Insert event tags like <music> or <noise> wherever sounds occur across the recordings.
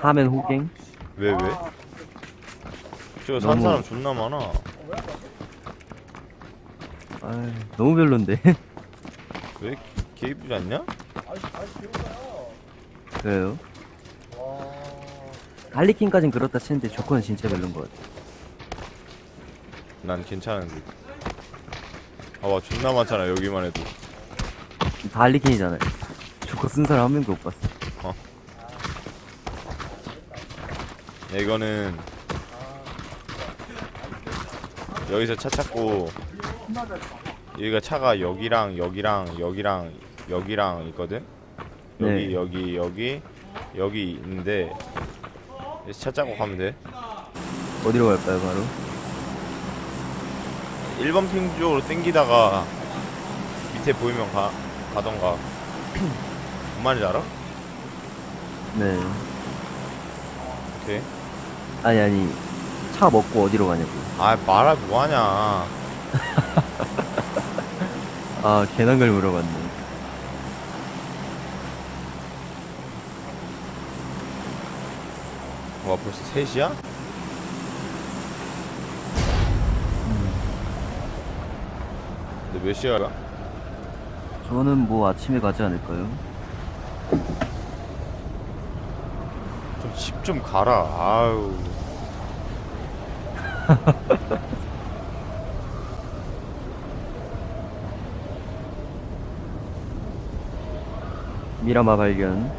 사면 호갱 왜 왜? 저거 산 너무- 사람 존나 많아. 아 너무 별론데 <laughs> 왜 개이쁘지 않냐? 그래요 할리퀸까진 그렇다 치는데 조커는 진짜 별론 것 같아 난 괜찮은데. 아와 존나 많잖아 여기만 해도. 다 할리퀸이잖아요 조커 쓴 사람 한 명도 못 봤어 이거는 여기서 차 찾고 여기가 차가 여기랑 여기랑 여기랑 여기랑 있거든. 여기 네. 여기 여기 여기 있는데 차 찾고 가면 돼. 어디로 갈까요 바로 1번 핑 쪽으로 땡기다가 밑에 보이면 가 가던가. <clears throat> 뭔 말인지 알아? 네 오케이. 아니 아니 차 먹고 어디로 가냐고 아 말아 뭐하냐. <laughs> 아 괜한 걸 물어봤네 와 벌써 3시야? 근데 몇 시야? 저는 뭐 아침에 가지 않을까요? 집좀 가라. 아유. <laughs> 미라마 발견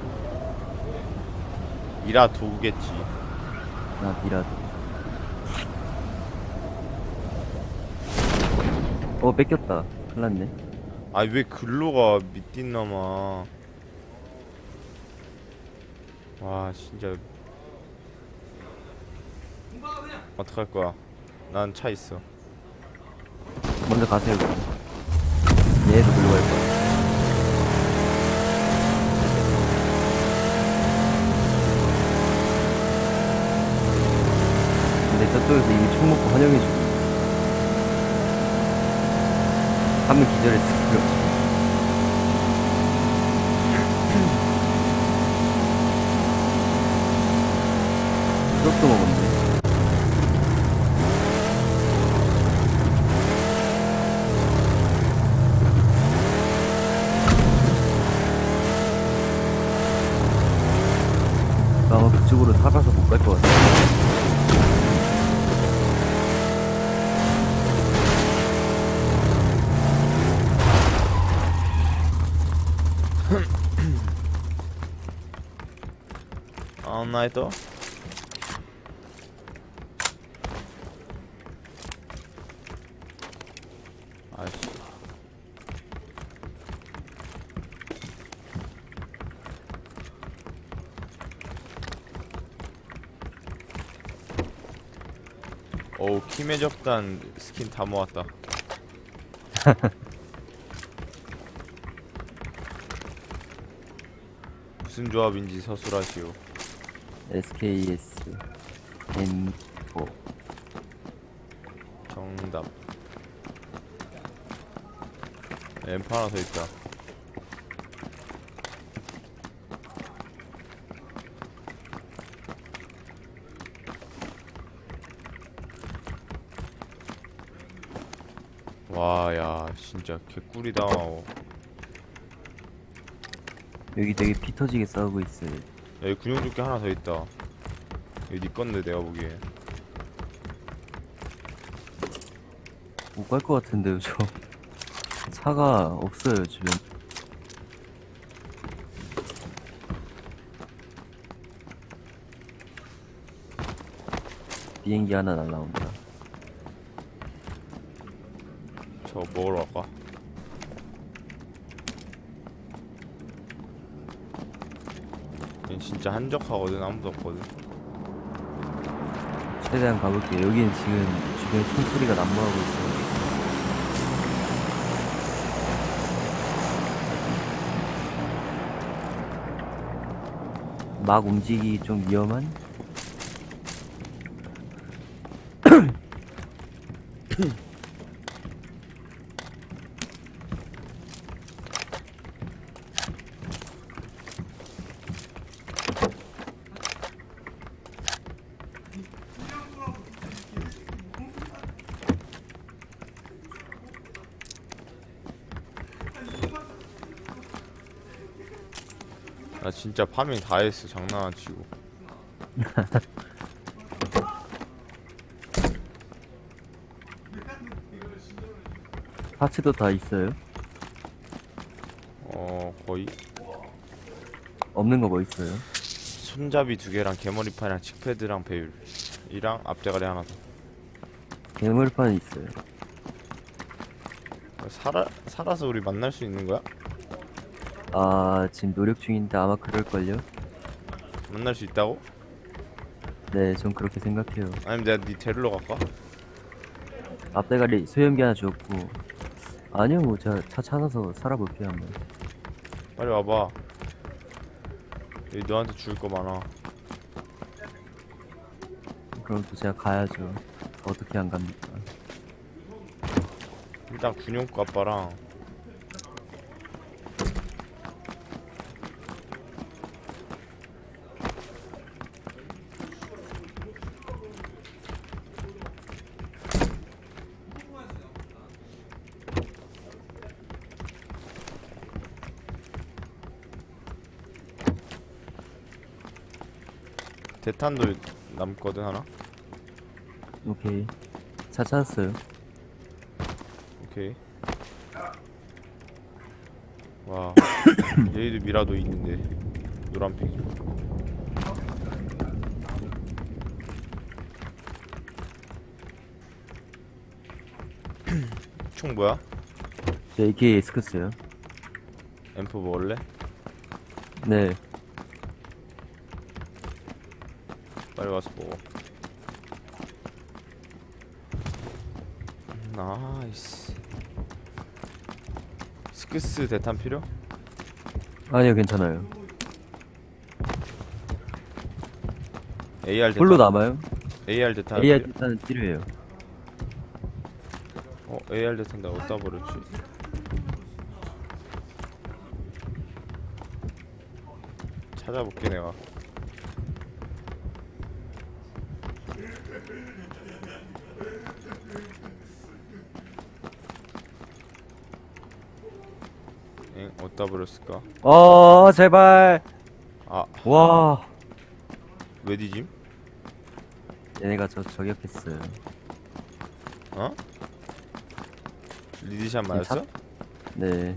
미라 도구겠지. 나 미라 어 뺏겼다 큰일 났네 아 왜 글로 가 미친놈아. 와 진짜. 어떡할 거야? 난 차 있어. 먼저 가세요 얘도 글로 갈 거야 근데 저쪽에서 이미 총 먹고 환영해주고 한 명 기절했어 그것도 먹었네 나 아마 그쪽으로 사가서 못 갈 것 같아 아 나이 또? 어우 킴의 적단 스킨 다 모았다. <laughs> 무슨 조합인지 서술하시오. SKS N4 정답. 램프 하나 더 있다 와야 진짜 개꿀이다. 여기 되게 피 터지게 싸우고 있어요. 여기 군용조끼 하나 더 있다. 여기 네 건데 내가 보기에. 못 갈 것 같은데요 저. <laughs> 차가 없어요 주변 비행기 하나 날라온다 저 먹으러 갈까? 얘 진짜 한적하거든 아무도 없거든 최대한 가볼게요 여기는 지금 주변에 총소리가 난무하고 있어요 막 움직이기 좀 위험한? <clears throat> 나 진짜 파밍 다 했어 장난 안 치고 <laughs> 파츠도 다 있어요? 어 거의 없는 거 뭐 있어요? 손잡이 두 개랑 개머리판이랑 칙패드랑 배율이랑 앞대가리 하나 더 괴물판 있어요. 살아, 살아서 우리 만날 수 있는 거야? 아, 지금 노력 중인데 아마 그럴걸요? 만날 수 있다고? 네, 전 그렇게 생각해요. 아니면 내가 니 데리러 갈까? 앞대가리 소염기 하나 줬고. 아니요, 뭐, 제가 차 찾아서 살아볼게요, 한번. 빨리 와봐 여기 너한테 줄 거 많아 그럼 또 제가 가야죠. 어떻게 안 갑니까? 일단 군용구 아빠랑 대탄도 남거든 하나 오케이. 차 찾았어요. 오케이. 와, <coughs> 얘도 미라도 있는데 노란 핑. <coughs> 총 뭐야? 저 AK 에스크스요. 앰프 먹을래? 네. 빨리 와서 먹어. 나이스. 스크스 대탄 필요? 아니요, 괜찮아요. AR 대탄. 홀로 남아요? AR 대탄. AR 필요- 일단은 필요해요. 어, AR 대탄 나 어디다 버렸지? 찾아볼게 내가. 엥, 어디다 버렸을까? 어, 제발. 아, 와. 왜 뒤짐? 얘네가 저 저격했어요. 어? 리디샷 맞았어? 네.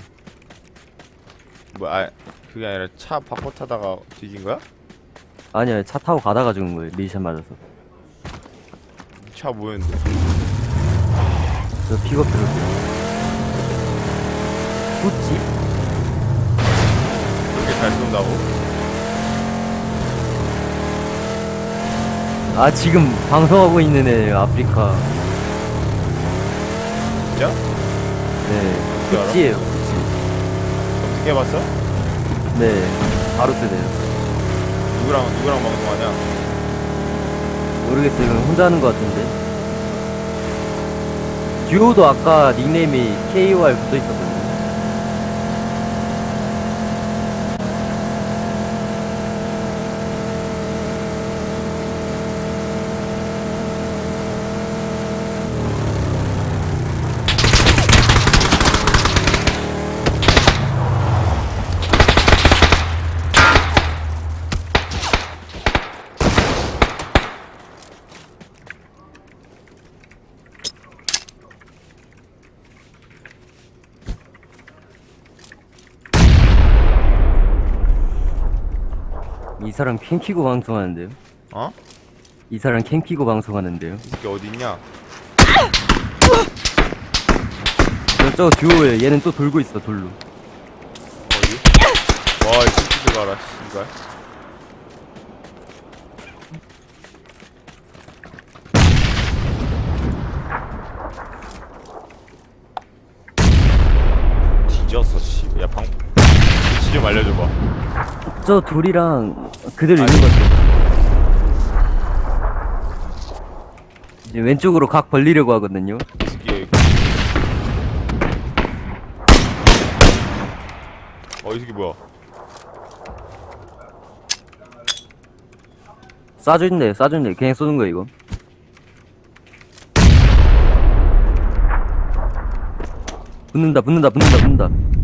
뭐, 아, 그게 아니라 차 바꿔 타다가 뒤진 거야? 아니요, 차 타고 가다가 죽은 거예요. 리샷 맞아서. 차 뭐였는데? 저 픽업 들었어요. 굳지? 그렇게 잘 쏜다고? 아, 지금 방송하고 있는 애예요, 아프리카. 진짜? 네. 어떻게 알아? 굳지예요, 굳지. 어떻게 해봤어? 네. 바로 뜨네요. 누구랑 누구랑 방송하냐? 모르겠어요. 이건 혼자 하는 것 같은데. 듀오도 아까 닉네임이 KOR 붙어 있었거든요. 이 사람 캠 키고 방송하는데요. 어? 이 사람 캠 키고 방송하는데요. 이게 어디 있냐? 저, 저 듀오예요. 얘는 또 돌고 있어, 돌로. 어디? 와, 이 새끼들 봐라, 씨발. 뒤졌어, 씨. 야, 방, 위치 좀 알려줘봐. 저 둘이랑 그대로. 있는 것 같아요. 이제 왼쪽으로 각 벌리려고 하거든요. 이 새끼. 어, 이 새끼 뭐야? 쏴준대, 쏴준대. 그냥 쏘는 거야, 이거. 붙는다, 붙는다, 붙는다, 붙는다.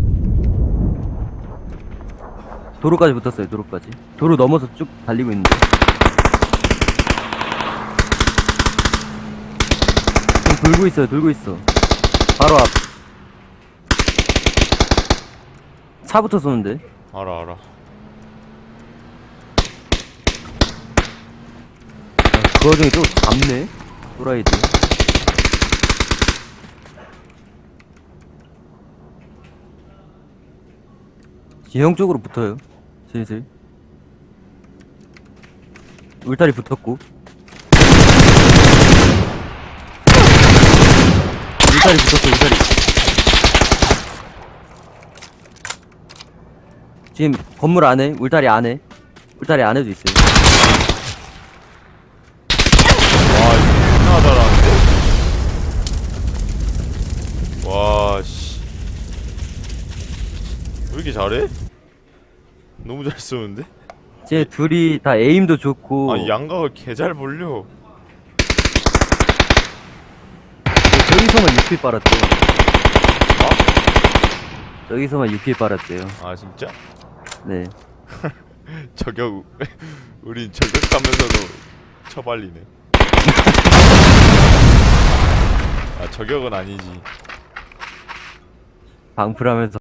도로까지 붙었어요 도로까지. 도로 넘어서 쭉 달리고 있는데. 지금 돌고 있어요 돌고 있어. 바로 앞. 차부터 쏘는데. 알아 알아. 아, 그 와중에 또 잡네 또라이들 지형 쪽으로 붙어요. 슬슬. 울타리 붙었고. 울타리 붙었어 울타리. 지금 건물 안에 울타리 안에 울타리 안에도 있어요 와 이거 존나 잘하는데 와씨 왜 이렇게 잘해? 너무 잘 쏘는데? 쟤 둘이 다 에임도 좋고. 아 양각을 개잘 벌려. 저기서만 6킬 빨았대요. 저기서만 6킬 빨았대요. 아 진짜? 네. <laughs> 저격 <laughs> 우린 저격하면서도 처발리네. <laughs> 아 저격은 아니지. 방풀하면서